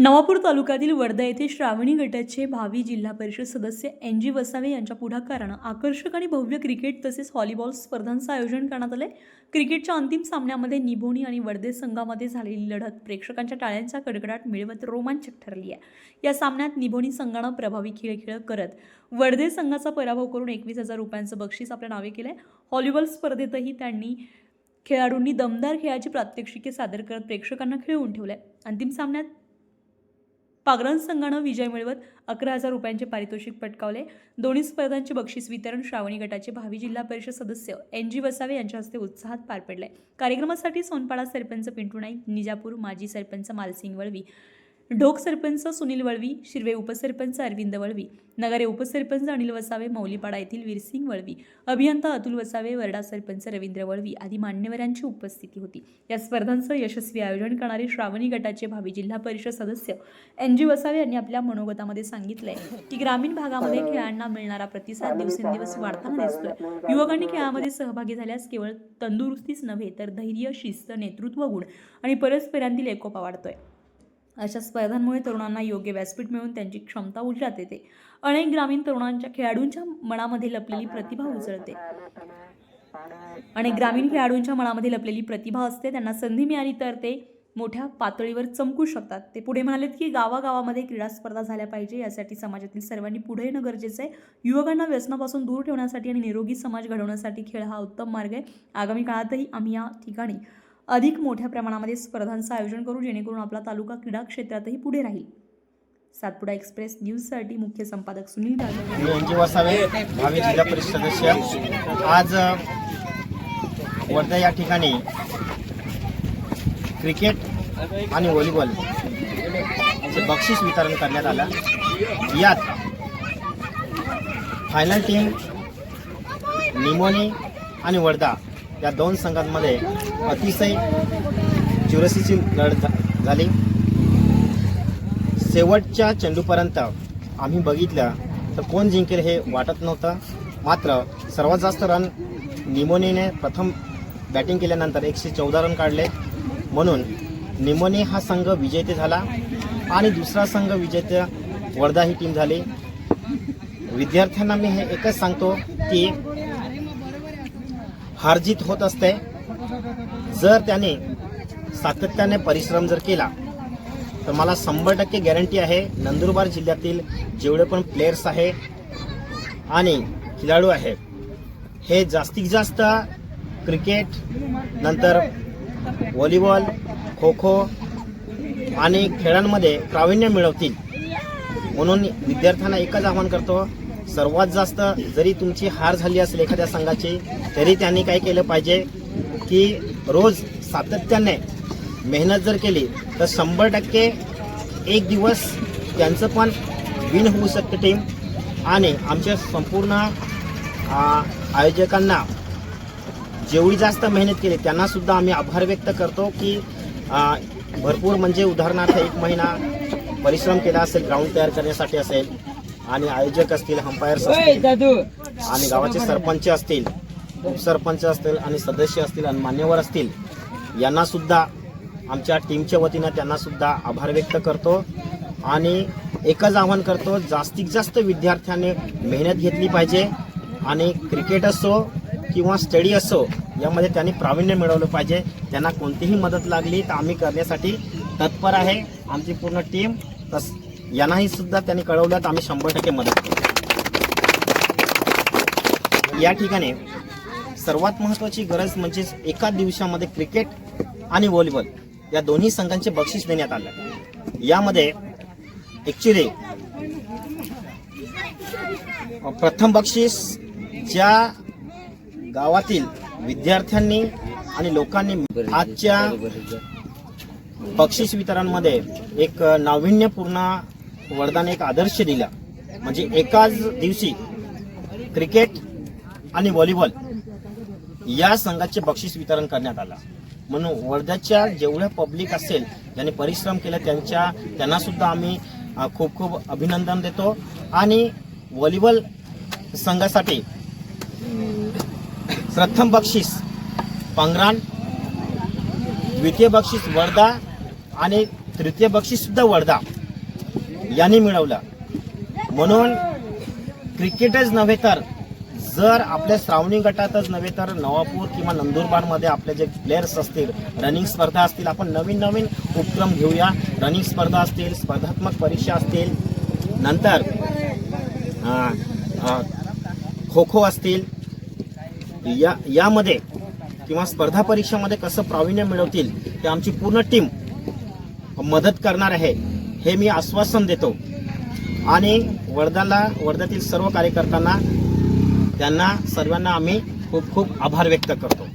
नवापूर तालुक्यातील वर्धा येथे श्रावणी गटाचे भावी जिल्हा परिषद सदस्य एन जी वसावे यांच्या पुढाकारानं आकर्षक आणि भव्य क्रिकेट तसेच व्हॉलीबॉल स्पर्धांचं आयोजन करण्यात आलंय. क्रिकेटच्या अंतिम सामन्यामध्ये निभोणी आणि वर्धे संघामध्ये झालेली लढत प्रेक्षकांच्या टाळ्यांचा कडकडाट मिळवत रोमांचक ठरली आहे या सामन्यात निभोणी संघानं प्रभावी खेळ खेळ करत वर्धे संघाचा पराभव करून एकवीस हजार रुपयांचं बक्षीस आपल्या नावे केलं आहे व्हॉलीबॉल स्पर्धेतही त्यांनी खेळाडूंनी दमदार खेळाची प्रात्यक्षिके सादर करत प्रेक्षकांना खिळवून आहे अंतिम सामन्यात पागरण संघानं विजय मिळवत अकरा हजार रुपयांचे पारितोषिक पटकावले. दोन्ही स्पर्धांचे बक्षीस वितरण श्रावणी गटाचे भावी जिल्हा परिषद सदस्य एन जी वसावे यांच्या हस्ते उत्साहात पार पडले कार्यक्रमासाठी सोनपाडा सरपंच पिंटू नाईक निजापूर माजी सरपंच मालसिंग वळवी ढोक सरपंच सुनील वळवी शिरवे उपसरपंच अरविंद वळवी नगरे उपसरपंच अनिल वसावे मौलीपाडा येथील वीरसिंग वळवी अभियंता अतुल वसावे वरडा सरपंच रवींद्र वळवी आदी मान्यवरांची उपस्थिती होती. या स्पर्धांचं यशस्वी आयोजन करणारे श्रावणी गटाचे भावी जिल्हा परिषद सदस्य एन जी वसावे यांनी आपल्या मनोगतामध्ये सांगितलंय की ग्रामीण भागामध्ये खेळांना मिळणारा प्रतिसाद दिवसेंदिवस वाढताना दिसतोय. युवकांनी खेळामध्ये सहभागी झाल्यास केवळ तंदुरुस्तीच नव्हे तर धैर्य शिस्त नेतृत्व गुण आणि परस्परांतील एकोपा वाढतोय. अशा स्पर्धांमुळे तरुणांना योग्य व्यासपीठ मिळून त्यांची क्षमता उजेडात येते. अनेक ग्रामीण तरुणांच्या खेळाडूंच्या मनामध्ये लपलेली प्रतिभा उजळते. अनेक ग्रामीण खेळाडूंच्या मनामध्ये लपलेली प्रतिभा असते त्यांना संधी मिळाली तर ते मोठ्या पातळीवर चमकू शकतात. ते पुढे म्हणालेत की गावागावामध्ये क्रीडा स्पर्धा झाल्या पाहिजे यासाठी समाजातील सर्वांनी पुढे येणं गरजेचं आहे. युवकांना व्यसनापासून दूर ठेवण्यासाठी आणि निरोगी समाज घडवण्यासाठी खेळ हा उत्तम मार्ग आहे. आगामी काळातही आम्ही या ठिकाणी अधिक मोठ्या प्रमाणामध्ये स्पर्धांचं आयोजन करू जेणेकरून आपला तालुका क्रीडा क्षेत्रातही पुढे राहील. सातपुडा एक्सप्रेस न्यूजसाठी मुख्य संपादक सुनील यांचे वसावे भावी जिल्हा परिषद सदस्य. आज वर्धा या ठिकाणी क्रिकेट आणि व्हॉलीबॉल चे बक्षीस वितरण करण्यात आलं. यात फायनल टीम निमोनी आणि वर्धा या दोन संघांमध्ये अतिशय चुरसीची लढत झा- झाली. शेवटच्या चेंडूपर्यंत आम्ही बघितलं तर कोण जिंकेल हे वाटत नव्हतं. मात्र सर्वात जास्त रन निमोनीने प्रथम बॅटिंग केल्यानंतर एकशे चौदा रन काढले. म्हणून निमोनी हा संघ विजेते झाला आणि दुसरा संघ विजेते वर्धा ही टीम झाली. विद्यार्थ्यांना मी हे एकच सांगतो की हारजीत होत असते. जर त्याने सातत्याने परिश्रम जर केला तर मला शंभर टक्के गॅरंटी आहे नंदुरबार जिल्ह्यातील जेवढे पण प्लेयर्स आहे आणि खेळाडू आहे हे जास्तीत जास्त क्रिकेट नंतर व्हॉलीबॉल खो खो आणि खेळांमध्ये प्रावीण्य मिळवतील. म्हणून विद्यार्थ्यांना एकच आवाहन करतो सर्वात जास्त जरी तुमची हार झाली असेल एखाद्या संघाची तरी त्यांनी काय केलं पाहिजे की रोज सातत्याने मेहनत जर केली तर शंभर टक्के एक दिवस त्यांचं पण विन होऊ शकतं टीम आणि आमच्या संपूर्ण आयोजकांना जेवढी जास्त मेहनत केली त्यांनासुद्धा आम्ही आभार व्यक्त करतो की आ, भरपूर म्हणजे उदाहरणार्थ एक महिना परिश्रम केला असेल ग्राउंड तयार करण्यासाठी असेल आणि आयोजक असतील अंपायर्स असतील आणि गावाचे सरपंच असतील उपसरपंच असतील आणि सदस्य असतील आणि मान्यवर असतील यांना सुद्धा आमच्या टीमच्या वतीनं त्यांना सुद्धा आभार व्यक्त करतो. आणि एकच आव्हान करतो जास्तीत जास्त विद्यार्थ्याने मेहनत घेतली पाहिजे. आणि क्रिकेट असो किंवा स्टडी असो यामध्ये त्यांनी प्रावीण्य मिळवलं पाहिजे. त्यांना कोणतीही मदत लागली तर आम्ही करण्यासाठी तत्पर आहे आमची पूर्ण टीम तस यांनाही सुद्धा त्यांनी कळवलं तर आम्ही शंभर टक्के मदत करू. या ठिकाणी सर्वात महत्त्वाची गरज म्हणजे एका दिवसामध्ये क्रिकेट आणि व्हॉलीबॉल या दोन्ही संघांचे बक्षीस देण्यात आलं. यामध्ये ॲक्च्युली प्रथम बक्षीस ज्या गावातील विद्यार्थ्यांनी आणि लोकांनी आजच्या बक्षीस वितरणमध्ये एक नाविन्यपूर्ण वरदान एक आदर्श दिला. म्हणजे एकाच दिवशी क्रिकेट आणि व्हॉलीबॉल या संघाचे बक्षीस वितरण करण्यात आलं. म्हणून वर्ध्याच्या जेवढ्या पब्लिक असेल ज्यांनी परिश्रम केला त्यांच्या त्यांना सुद्धा आम्ही खूप खूप अभिनंदन देतो. आणि व्हॉलीबॉल संघासाठी प्रथम बक्षीस पंगरान द्वितीय बक्षीस वर्धा आणि तृतीय बक्षीससुद्धा वर्धा यांनी मिळवलं. म्हणून क्रिकेटच नव्हे तर जर आपल्या श्रावणी गटातच नव्हे तर नवापूर किंवा नंदुरबारमध्ये आपले जे प्लेयर्स असतील रनिंग स्पर्धा असतील आपण नवीन नवीन उपक्रम घेऊया. रनिंग स्पर्धा असतील स्पर्धात्मक परीक्षा असतील नंतर खो खो असतील या यामध्ये किंवा स्पर्धा परीक्षामध्ये कसं प्रावीण्य मिळवतील ते आमची पूर्ण टीम मदत करणार आहे हे मी आश्वासन देतो. आणि वर्धाला वर्ध्यातील सर्व कार्यकर्त्यांना त्यांना सर्वांना आम्ही खूप खूप आभार व्यक्त करतो.